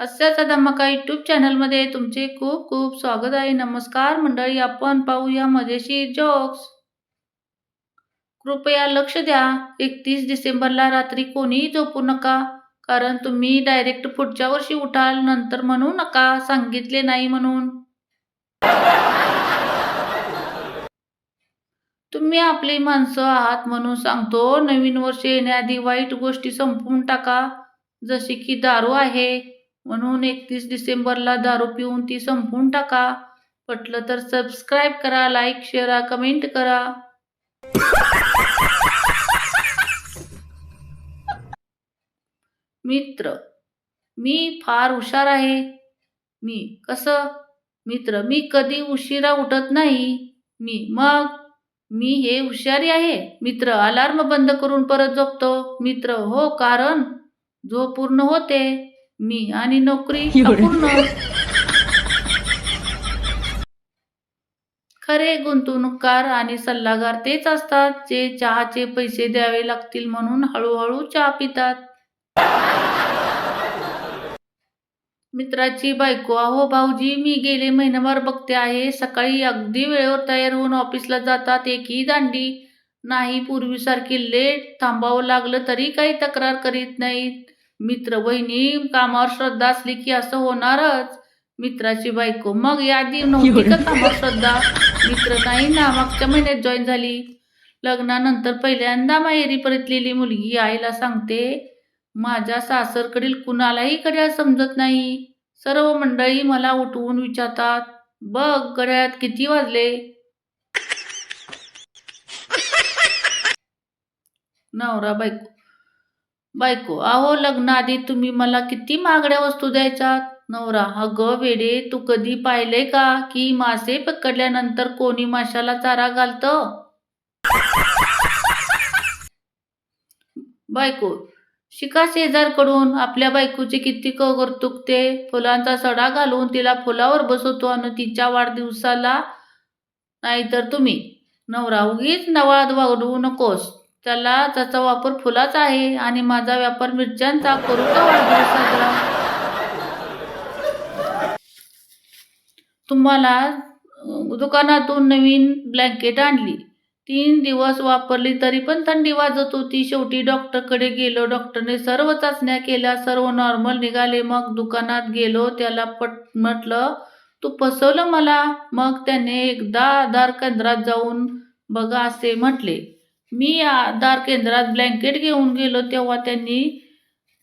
हास्याचा धमाका यूट्यूब चॅनलमध्ये तुमचे खूप खूप स्वागत आहे. नमस्कार मंडळी आपण पाहूया मजेशीर जोक्स कृपया लक्ष द्या एकतीस डिसेंबरला रात्री कोणीही झोपू नका कारण तुम्ही डायरेक्ट पुढच्या वर्षी उठाल नंतर म्हणू नका सांगितले नाही म्हणून. तुम्ही आपली माणसं आहात म्हणून सांगतो नवीन वर्ष येण्याआधी वाईट गोष्टी संपवून टाका जशी की दारू आहे म्हणून एकतीस डिसेंबरला दारू पिऊन ती संपवून टाका. पटलं तर सबस्क्राईब करा लाईक शेअरा कमेंट करा. मित्र मी फार हुशार आहे. मी कसं? मित्र मी कधी उशिरा उठत नाही. मी मग? मी हे हुशारी आहे. मित्र अलार्म बंद करून परत झोपतो. मित्र हो कारण? झोप पूर्ण होते. मी आणि नोकरी अपूर्ण. खरे गुंतवणूककार आणि सल्लागार तेच असतात जे चहाचे पैसे द्यावे लागतील म्हणून हळूहळू चहा पितात. मित्राची बायको अहो भाऊजी मी गेले महिनाभर बघते आहे. सकाळी अगदी वेळेवर तयार होऊन ऑफिसला जातात. एकही दांडी नाही. पूर्वीसारखी लेट थांबावं लागलं तरी काही तक्रार करीत नाहीत. मित्र बहिणी कामावर श्रद्धा असली की असं होणारच. मित्राची बायको मग यादी नव्हती का कामावर श्रद्धा? मित्र नाही ना मागच्या महिन्यात जॉईन झाली. लग्नानंतर पहिल्यांदा माहेरी परतलेली मुलगी. आईला सांगते माझ्या सासरकडील कुणालाही घड्याळ समजत नाही. सर्व मंडळी मला उठवून विचारतात बघ घड्याळात किती वाजले? नवरा बायको. बायको अहो लग्नाआधी तुम्ही मला किती महागड्या वस्तू द्यायच्यात नवरा अगं वेडे तू कधी पाहिले का की मासे पकडल्यानंतर कोणी माशाला चारा घालतं? बायको शिका शेजारकडून आपल्या बायकोचे किती कौतुक ते. फुलांचा सडा घालून तिला फुलावर बसवतो आणि तिच्या वाढदिवसाला नाहीतर तुम्ही. नवरा उगीच नवाद वाढवू नकोस. त्याला त्याचा वापर फुलाचा आहे आणि माझा व्यापार मिरच्यांचा करू का वाढदिवस साजरा? तुम्हाला दुकानातून नवीन ब्लँकेट आणली. तीन दिवस वापरली तरी पण थंडी वाजत होती. शेवटी डॉक्टरकडे गेलो. डॉक्टरने सर्व चाचण्या केल्या. सर्व नॉर्मल निघाले. मग दुकानात गेलो. त्याला पट म्हटलं तू फसवलं मला. मग त्याने एकदा आधार केंद्रात जाऊन बघा असे म्हटले. मी आधार केंद्रात ब्लँकेट घेऊन गेलो तेव्हा त्यांनी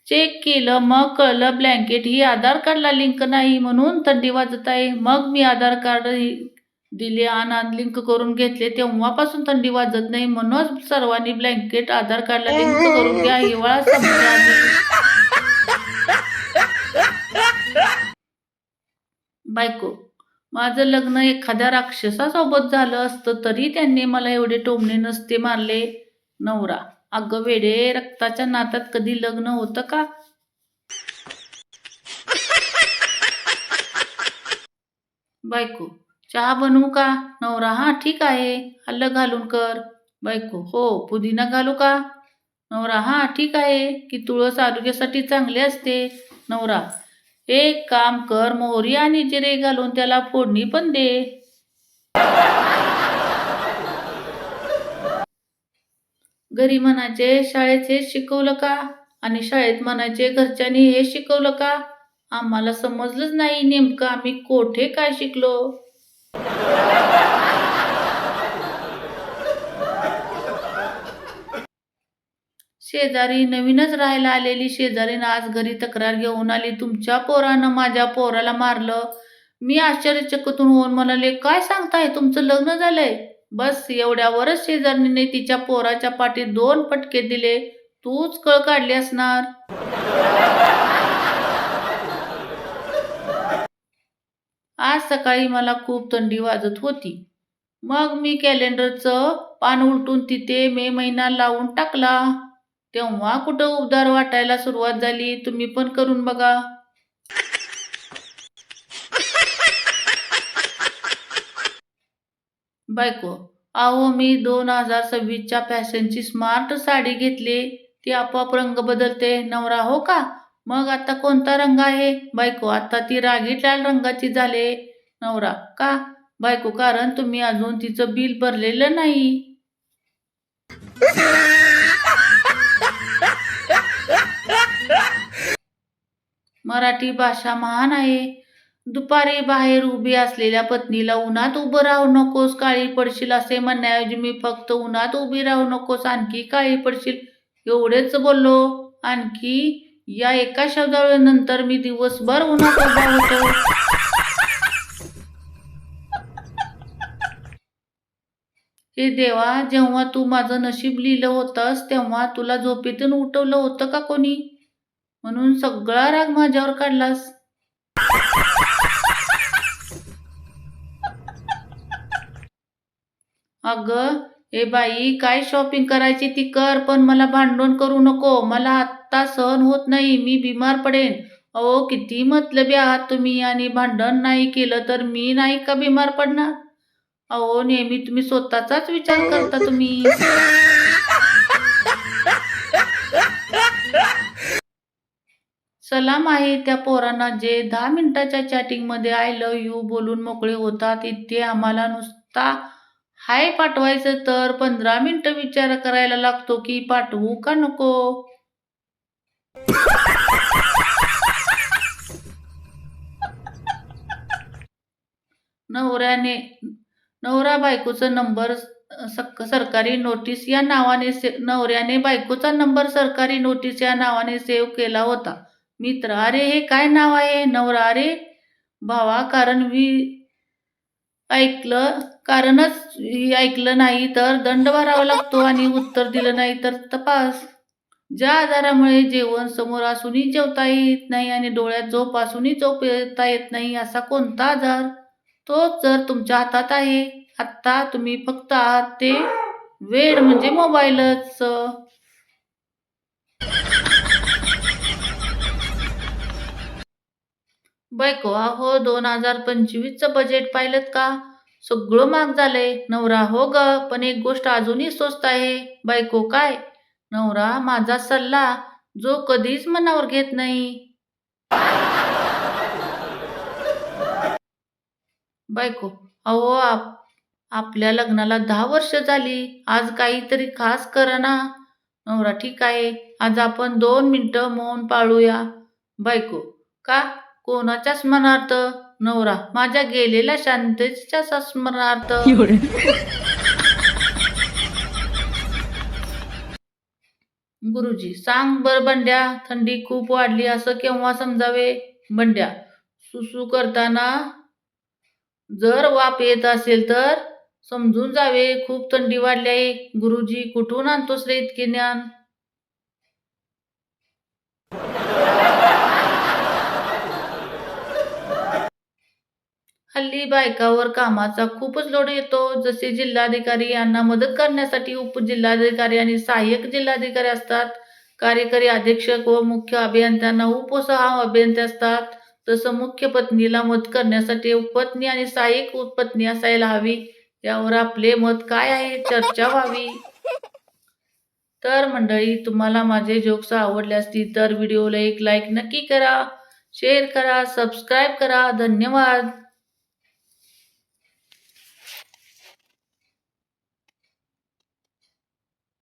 चेक केलं. मग कळलं ब्लँकेट ही आधार कार्डला लिंक नाही म्हणून थंडी वाजत आहे. मग मी आधार कार्ड दिले आणि लिंक करून घेतले. तेव्हापासून थंडी वाजत नाही म्हणून सर्वांनी ब्लँकेट आधार कार्डला लिंक करून घ्या. हिवाळा संपला बायको माझं लग्न एखाद्या राक्षसासोबत झालं असतं तरी त्यांनी मला एवढे टोमणे नसते मारले. नवरा. अगं वेडे रक्ताच्या नातात कधी लग्न होतं का? बायको. चहा बनवू का? नवरा हा ठीक आहे. आलं घालून कर. बायको. हो पुदिना घालू का? नवरा हा ठीक आहे. की तुळस आरोग्यासाठी चांगले असते. नवरा एक काम कर मोहरी आणि जिरे घालून त्याला फोडणी पण दे. घरी म्हणायचे शाळेत हे शिकवलं का? आणि शाळेत म्हणायचे घरच्यांनी हे शिकवलं का? आम्हाला समजलंच नाही नेमकं आम्ही कोठे काय शिकलो. शेजारी नवीनच राहायला आलेली शेजारीनं आज घरी तक्रार घेऊन आली. तुमच्या पोरानं माझ्या पोराला मारलं. मी आश्चर्यचकितून होऊन म्हणाले काय सांगताय? तुमचं लग्न झालंय. बस एवढ्यावरच शेजारीने तिच्या पोराच्या पाठीत दोन पटके दिले. तूच कळ काढली असणार. आज सकाळी मला खूप थंडी वाजत होती. मग मी कॅलेंडरचं पान उलटून तिथे मे महिना लावून टाकला. तेव्हा कुठं उबदार वाटायला सुरुवात झाली? तुम्ही पण करून बघा. बायको अहो मी दोन हजार सव्वीसच्या फॅशनची स्मार्ट साडी घेतली. ती आपोआप रंग बदलते. नवरा हो का? मग आता कोणता रंग आहे? बायको आता ती रागी लाल रंगाची झाले. नवरा का? बायको कारण तुम्ही अजून तिचं बिल भरलेलं नाही. मराठी भाषा महान आहे. दुपारी बाहेर उभी असलेल्या पत्नीला उन्हात उभं राहू नकोस काळी पडशील असे म्हणण्याऐवजी मी फक्त उन्हात उभी राहू नकोस आणखी काळी पडशील. एवढेच बोललो. आणखी या एका शब्दानंतर मी दिवसभर उन्हात उभा होतो. हे देवा जेव्हा तू माझं नशीब लिहिलं होतंस तेव्हा तुला झोपेतून उठवलं होतं का कोणी? म्हणून सगळा राग माझ्यावर काढलास. अगं ए बाई काय शॉपिंग करायची ती कर पण मला भांडण करू नको. मला आत्ता सहन होत नाही मी बिमार पडेन. अहो किती मतलबी आहात तुम्ही आणि भांडण नाही केलं तर मी नाही का बिमार पडणार? अहो नेहमी तुम्ही स्वतःचाच विचार करता तुम्ही. सलाम आहे त्या पोरांना जे दहा मिनिटाच्या चॅटिंगमध्ये आय लव यू बोलून मोकळे होतात इथे आम्हाला नुसता हाय पाठवायचं तर पंधरा मिनटं विचार करायला लागतो की पाठवू का नको? नवऱ्याने नवरा बायकोचा नंबर सक सरकारी नोटीस या नावाने से नवऱ्याने बायकोचा नंबर सरकारी नोटीस या नावाने सेव्ह केला होता. मित्र अरे हे काय नाव आहे? नवरा अरे भावा कारण मी ऐकलं कारणच ऐकलं नाही तर दंड भरावा लागतो आणि उत्तर दिलं नाही तर तपास. ज्या आजारामुळे जेवण समोर असूनही जेवता येत नाही आणि डोळ्यात झोप असूनही झोप येता येत नाही असा कोणता आजार तोच जर तुमच्या हातात आहे. आत्ता तुम्ही फक्त आहात ते वेळ म्हणजे मोबाईलच. बायको अहो दोन हजार पंचवीसचं बजेट पाहिलं का? सगळं महाग झालंय. नवरा हो ग पण एक गोष्ट अजूनही स्वस्त आहे. बायको काय? नवरा माझा सल्ला जो कधीच मनावर घेत नाही. बायको अहो आप आपल्या लग्नाला दहा वर्ष झाली. आज काहीतरी खास करा ना नवरा ठीक आहे. आज आपण दोन मिनटं मौन पाळूया. बायको का? कोणाच्या स्मरणार्थ नवरा माझ्या गेलेल्या शांततेच्या स्मरणार्थ गुरुजी सांग बर बंड्या थंडी खूप वाढली असं केव्हा समजावे? बंड्या सुसू करताना जर वाप येत असेल तर समजून जावे खूप थंडी वाढली आहे. गुरुजी कुठून आणतोस रे इतके ज्ञान? हल्ली बायकावर कामाचा खूपच लोड येतो. जसे जिल्हाधिकारी यांना मदत करण्यासाठी उपजिल्हाधिकारी आणि सहाय्यक जिल्हाधिकारी असतात. कार्यकारी अधीक्षक व मुख्य अभियंत्यांना उपसहा अभियंते असतात. तसं मुख्य पत्नीला मत करण्यासाठी उपपत्नी आणि सहाय्यक उपपत्नी असायला हवी. यावर आपले मत काय आहे? चर्चा व्हावी. तर मंडळी तुम्हाला माझे जोक्स आवडले असतील तर व्हिडिओला एक लाईक नक्की करा. शेअर करा सबस्क्राईब करा. धन्यवाद.